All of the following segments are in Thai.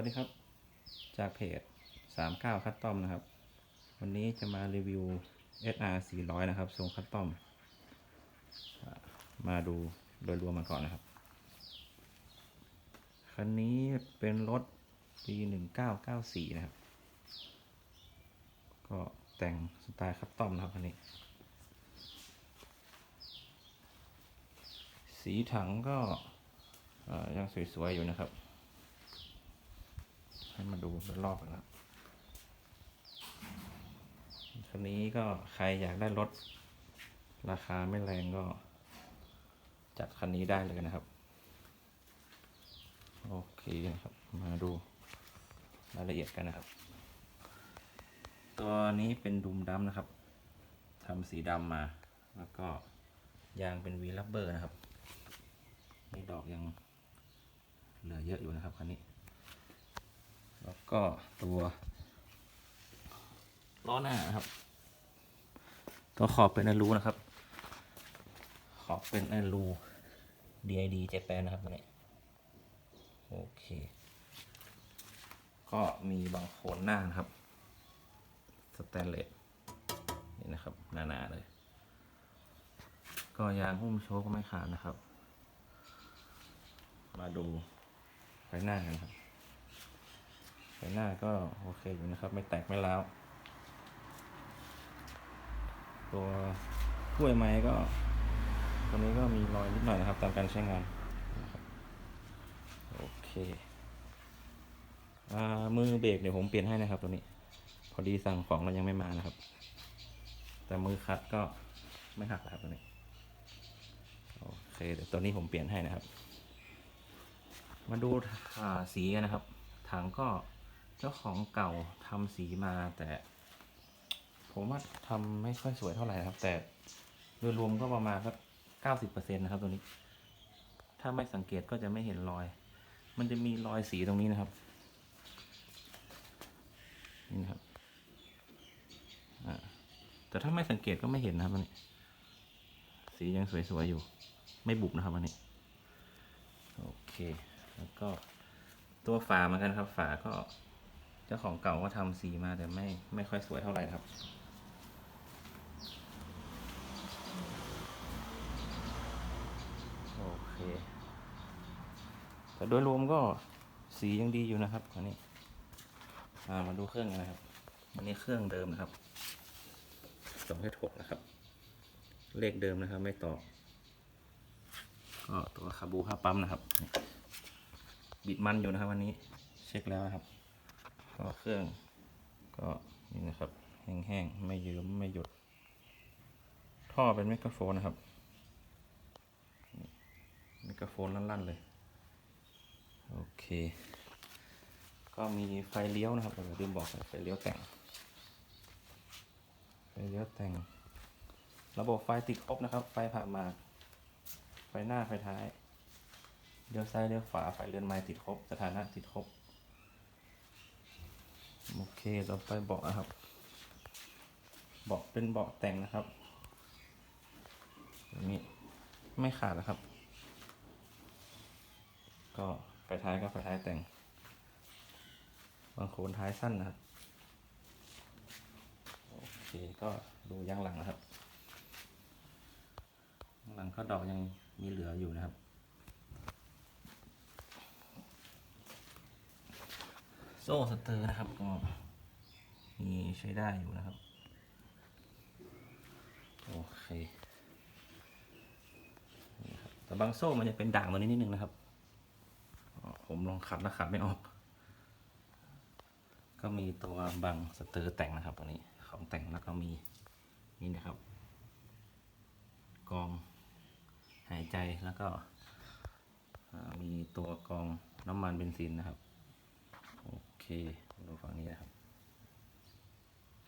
วัสดีครับ จากเพจ 39 คัตตอมนะครับ วันนี้จะมารีวิว SR 400 นะครับ ทรงคัตตอม มาดูโดยรวมมาก่อนนะครับ คันนี้เป็นรถปี 1994 นะครับ ก็แต่งสไตล์คัตตอมนะครับคันนี้ สีถังก็ยังสวยๆอยู่นะครับ ให้มาดูรอบๆกันครับคันนี้ก็ใครอยากได้รถ ราคาไม่แรงก็ จัดคันนี้ได้เลยนะครับ โอเคนะครับ มาดูรายละเอียดกันนะครับ ตัวนี้เป็นดุมดำนะครับทำสีดำมา แล้วก็ยางเป็นวีลับเบอร์นะครับ นี่ดอกยังเหลือเยอะอยู่นะครับคันนี้ แล้วก็ตัวล้อหน้านะครับ ตัวขอบเป็นอลูนะครับ ขอบเป็นอลู DID เจแปนนะครับตัวนี้โอเค ก็มีบางโคนหน้านะครับ สแตนเลสนี่นะครับหนาๆเลย ก็ยางหุ้มโชคก็ไม่ขาดนะครับ มาดูไฟหน้ากันครับ ไฟหน้าก็โอเคอยู่นะครับ ไม่แตกไม่ร้วตัวถ้วยไม้ก็ตัวนี้ก็มีรอยนิดหน่อยนะครับ ตามการใช้งานโอเคอ่ามือเบรกเดี๋ยวผมเปลี่ยนให้นะครับตัวนี้ พอดีสั่งของมันยังไม่มานะครับ แต่มือคัดก็ไม่หักนะครับตัวนี้โอเคเดี๋ยวตัวนี้ผมเปลี่ยนให้นะครับ มาดูสีนะครับถังก็ เจ้าของเก่าทำสีมาแต่ ผมว่าทำไม่ค่อยสวยเท่าไหร่ครับ แต่โดยรวมก็ประมาณสักเก้าสิบเปอร์เซ็นต์นะครับ ตัวนี้ ถ้าไม่สังเกตก็จะไม่เห็นรอย มันจะมีรอยสีตรงนี้นะครับนี่นะครับแต่ถ้าไม่สังเกตก็ไม่เห็นนะครับอันนี้ สียังสวยๆอยู่ ไม่บุบนะครับอันนี้โอเค แล้วก็ตัวฝาเหมือนกันครับ ฝาก็ เจ้าของเก่าก็ทำสีมาแต่ไม่ไม่ค่อยสวยเท่าไหร่ครับโอเคแต่โดยรวมก็สียังดีอยู่นะครับอันนี้ามาดูเครื่องกันนะครับอันนี้เครื่องเดิมนะครับสองเพชรหกนะครับ เลขเดิมนะครับ ไม่ต่อก็ตัวคาบูค่าปั๊มนะครับ บิดมันอยู่นะครับวันนี้ เช็คแล้วนะครับ ก็เครื่องก็นี่นะครับ แห้งๆ ไม่ยืมไม่หยุด ท่อเป็นไมโครโฟนนะครับไมโครโฟนลั่นๆเลย โอเค ก็มีไฟเลี้ยวนะครับเดี๋ยวลืมบอกไฟเลี้ยวแต่ง ไฟเลี้ยวแต่ง ระบบไฟติดครบนะครับ ไฟผ่ามา ไฟหน้าไฟท้าย เลี้ยวซ้ายเลี้ยวขวา ไฟเลื่อนไม้ติดครบ สถานะติดครบ โอเคต่อไปเบาะนะครับ เบาะเป็นเบาะแต่งนะครับอย่างนี้ไม่ขาดนะครับ ก็ไฟท้ายก็ไฟท้ายแต่ง บางโคนท้ายสั้นนะครับ โอเคก็ดูยางหลังนะครับ หลังก็ดอกยังมีเหลืออยู่นะครับ โซ่สเตอร์นะครับก็มีใช้ได้อยู่นะครับ โอเคนี่ครับแต่บางโซ่มันจะเป็นด่างตัวนี้นิดนึงนะครับ ผมลองขัดแล้วขัดไม่ออก ก็มีตัวบังสเตอร์แต่งนะครับตัวนี้ของแต่งแล้วก็มีนี่นะครับ กองหายใจแล้วก็มีตัวกองน้ำมันเบนซินนะครับ ดูฝั่งนี้นะครับ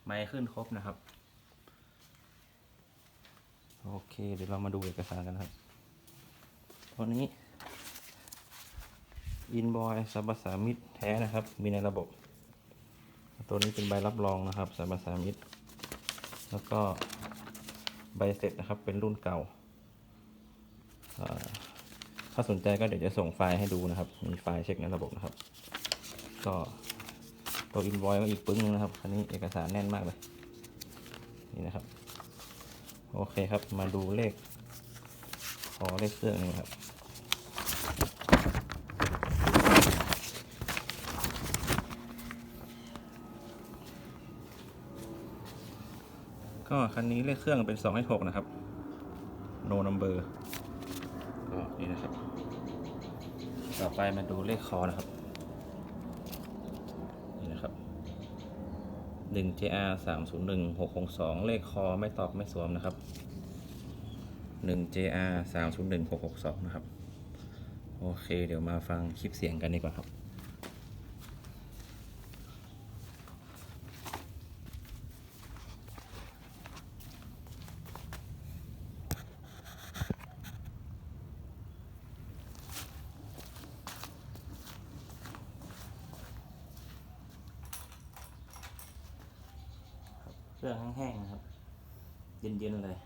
ไม้ขึ้นครบนะครับ โอเค เดี๋ยวเรามาดูเอกสารกันครับตัวนี้ อินบอยสับสามิตรแท้นะครับ มีในระบบ ตัวนี้เป็นใบรับรองนะครับสับสามิตรแล้วก็ใบเสร็จนะครับ เป็นรุ่นเก่า ถ้าสนใจก็เดี๋ยวจะส่งไฟล์ให้ดูนะครับ มีไฟล์เช็คในระบบนะครับ ก็ ตัวอินวอยมาอีกปึ้งนึงนะครับคันนี้เอกสารแน่นมากเลย นี่นะครับ โอเคครับ มาดูเลข ขอเลขเครื่องนึงครับก็คันนี้เลขเครื่องเป็น 2 ให้ 6 นะครับ no number ก็นี่นะครับ ต่อไปมาดูเลขคอนะครับ นี่นะครับ 1 JR 3 0 1 6 6 2 เลขคอไม่ตอบไม่สวมนะครับ 1 JR 3 0 1 6 6 2 นะครับ โอเค เดี๋ยวมาฟังคลิปเสียงกันดีกว่าครับ แห้งๆนะครับ เย็นๆเลย